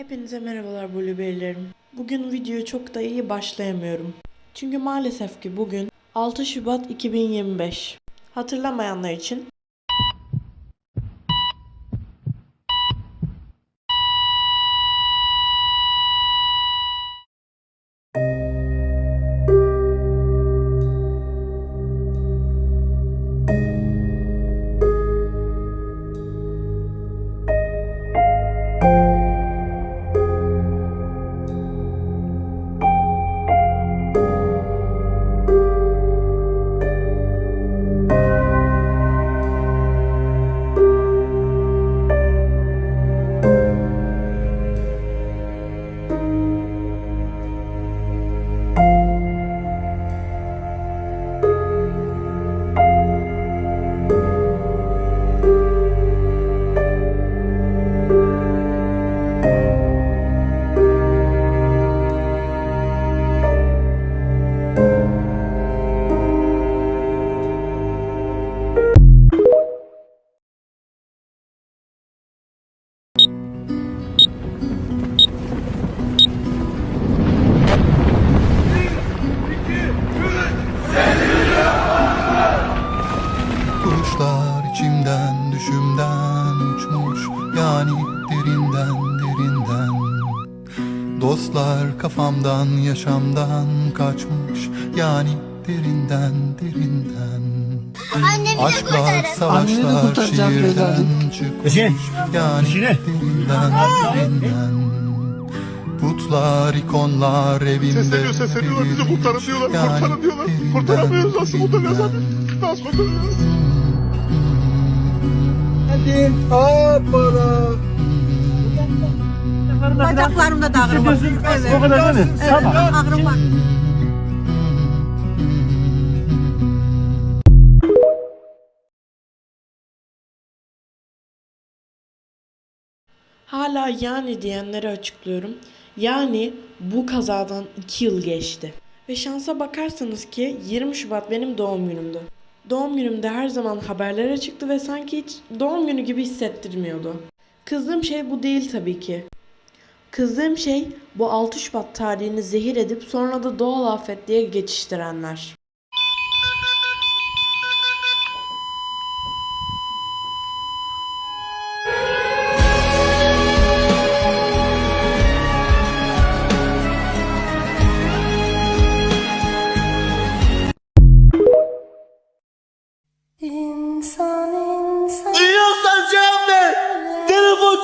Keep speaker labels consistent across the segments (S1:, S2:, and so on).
S1: Hepinize merhabalar Blueberry'lerim. Bugün videoya çok da iyi başlayamıyorum. Çünkü maalesef ki bugün 6 Şubat 2025. Hatırlamayanlar için
S2: Yani derinden derinden Dostlar kafamdan yaşamdan kaçmış Yani derinden derinden
S3: Annemi de
S2: Aşklar savaşlar şiirden çıkmış
S4: Eşe,
S2: Yani
S4: işine.
S2: derinden derinden Putlar ikonlar evimde
S5: Sesleniyor, sesleniyorlar. Bizi kurtarın diyorlar, kurtarın diyorlar. Kurtaramıyoruz, kurtaracağız abi? Nasıl kurtaracağız?
S6: Hadi hoppala.
S7: Bacaklarımda da ağrım var. Evet.
S4: O kadar değil mi?
S7: Evet,
S4: Tamam.
S7: ağrım var.
S1: hala yani diyenleri açıklıyorum. Yani bu kazadan 2 yıl geçti. Ve şansa bakarsanız ki 20 Şubat benim doğum günümdü. Doğum günümde her zaman haberlere çıktı ve sanki hiç doğum günü gibi hissettirmiyordu. Kızdığım şey bu değil tabii ki. Kızdığım şey bu 6 Şubat tarihini zehir edip sonra da doğal afet diye geçiştirenler.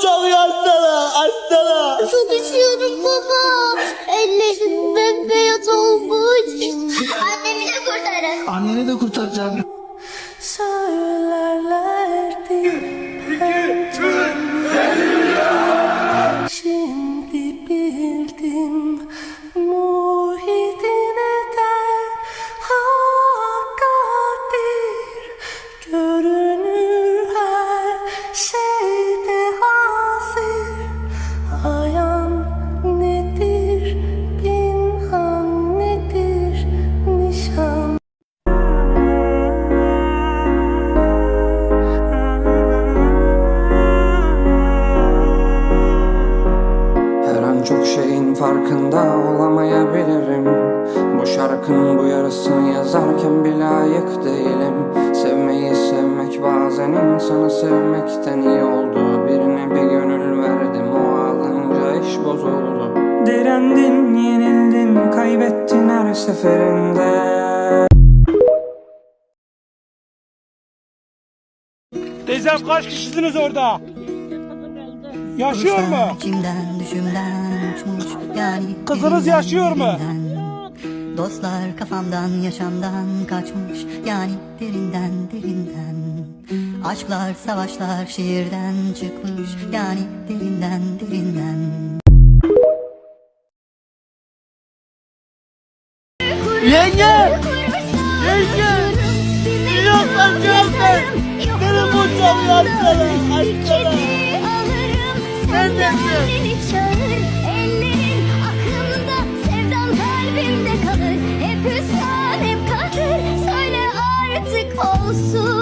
S6: Çalıyor açsana. Açsana.
S3: Çok üşüyorum baba. Ellerim bembeyaz olmuş. Annemi de kurtarın.
S6: Anneni de kurtaracağım.
S7: Söylerlerdi.
S8: Farkında olamayabilirim. Bu şarkının bu yarısını yazarken bile layık değilim. Sevmeyi sevmek bazen insanı sevmekten iyi oldu. Birine bir gönül verdim o alınca iş bozuldu. Direndin, yenildin, kaybettin her seferinde.
S4: Teyzem kaç kişisiniz orada? Yaşıyor mu?
S9: İçimden düşümden yani
S4: Kızınız
S9: derinden,
S4: yaşıyor mu?
S9: derinden. Dostlar kafamdan yaşamdan kaçmış yani derinden derinden Aşklar savaşlar şiirden çıkmış yani derinden derinden
S6: Yenge. Yenge. Cevap ver. Telefon çalıyor açsana. Açsana. Hüsranım kadir söyle artık olsun.